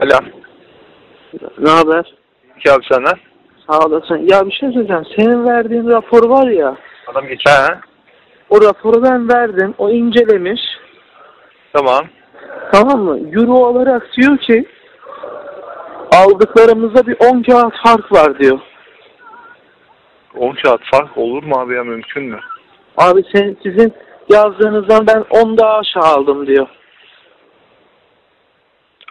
Alo. Ne haber? İki abi senden. Sağ olasın. Ya bir şey söyleyeceğim. Senin verdiğin rapor var ya. Adam geçiyor. He. O raporu ben verdim. O incelemiş. Tamam. Tamam mı? Euro olarak diyor ki aldıklarımızda bir 10 kağıt fark var diyor. 10 kağıt fark olur mu abi ya mümkün mü? Abi sen, sizin yazdığınızdan ben 10 daha aşağı aldım diyor.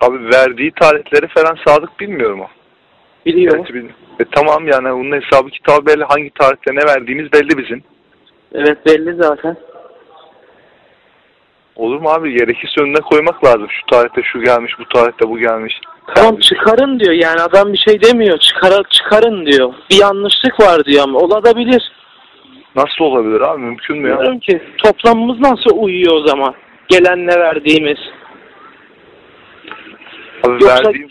Abi verdiği tarihleri falan sadık bilmiyorum o. Biliyor. Gerçi bil- E, tamam yani onun hesabı kitabı belli. Hangi tarihte ne verdiğimiz belli bizim. Evet belli zaten. Olur mu abi? Gerekirse önüne koymak lazım. Şu tarihte şu gelmiş, bu tarihte bu gelmiş. Tamam Yani çıkarın diyor yani adam bir şey demiyor. Çıkara, çıkarın diyor. Bir yanlışlık var diyor ama olabilir. Nasıl olabilir abi? Mümkün mü ya? Diyorum ki toplamımız nasıl uyuyor o zaman? Gelenle verdiğimiz. Yoksa verdiğim,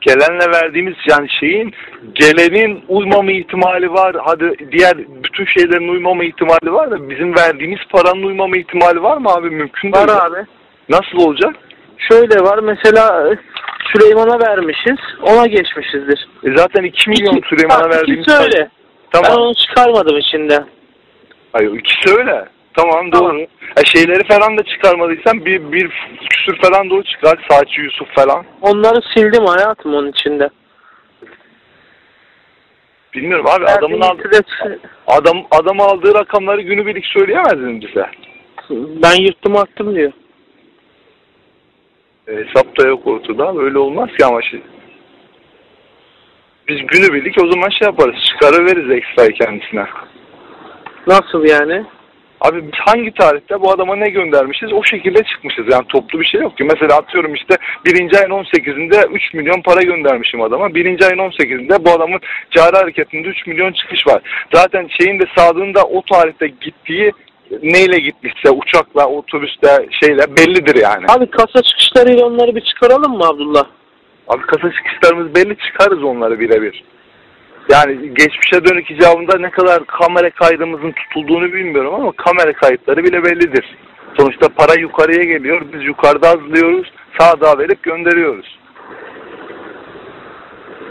gelenle verdiğimiz yani şeyin gelenin uymama ihtimali var. Hadi diğer bütün şeylerin uymama ihtimali var da bizim verdiğimiz paranın uymama ihtimali var mı abi? Mümkün değil. var abi. Nasıl olacak? Şöyle var mesela e, Süleyman'a vermişiz. Ona geçmişizdir. E zaten 2 milyon İki- Süleyman'a verdiğimiz ikisi öyle. Ben Tamam. onu çıkarmadım içinde. Hayır ikisi öyle. Tamam Tamam. doğru. E şeyleri falan da çıkarmadıysan bir, bir küsür falan da o çıkar. Saatçi Yusuf falan. Onları sildim hayatım onun içinde. Bilmiyorum abi adamın al, Verdiğimiz de- adam adam aldığı rakamları günübirlik söyleyemez mi bize? Ben yırttım attım diyor. E, hesap da yok ortada. Öyle olmaz ki ama şey. Biz günübirlik o zaman şey yaparız. Çıkarıveririz ekstrayı kendisine. Nasıl yani? Abi biz hangi tarihte bu adama ne göndermişiz o şekilde çıkmışız. Yani toplu bir şey yok ki. Mesela atıyorum işte birinci ayın 18'inde 3 milyon para göndermişim adama. Birinci ayın 18'inde bu adamın cari hareketinde 3 milyon çıkış var. Zaten şeyin de Sadık'ın o tarihte gittiği neyle gitmişse uçakla, otobüsle şeyle bellidir yani. Abi kasa çıkışlarıyla onları bir çıkaralım mı Abdullah? Abi kasa çıkışlarımız belli çıkarız onları birebir. Yani geçmişe dönük icabında ne kadar kamera kaydımızın tutulduğunu bilmiyorum ama kamera kayıtları bile bellidir. Sonuçta para yukarıya geliyor. Biz yukarıda azlıyoruz. Sağda verip gönderiyoruz.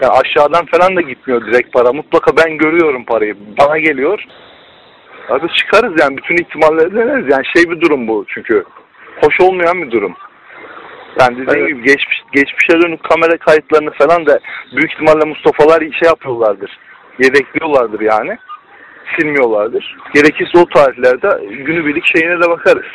Yani aşağıdan falan da gitmiyor direkt para. Mutlaka ben görüyorum parayı. Bana geliyor. Abi çıkarız yani. Bütün ihtimalleri deneriz. Yani şey bir durum bu çünkü. Hoş olmayan bir durum. Yani dediğim Evet. gibi geçmiş, geçmişe dönük kamera kayıtlarını falan da büyük ihtimalle Mustafa'lar şey yapıyorlardır. Yedekliyorlardır yani. Silmiyorlardır. Gerekirse o tarihlerde günübirlik şeyine de bakarız.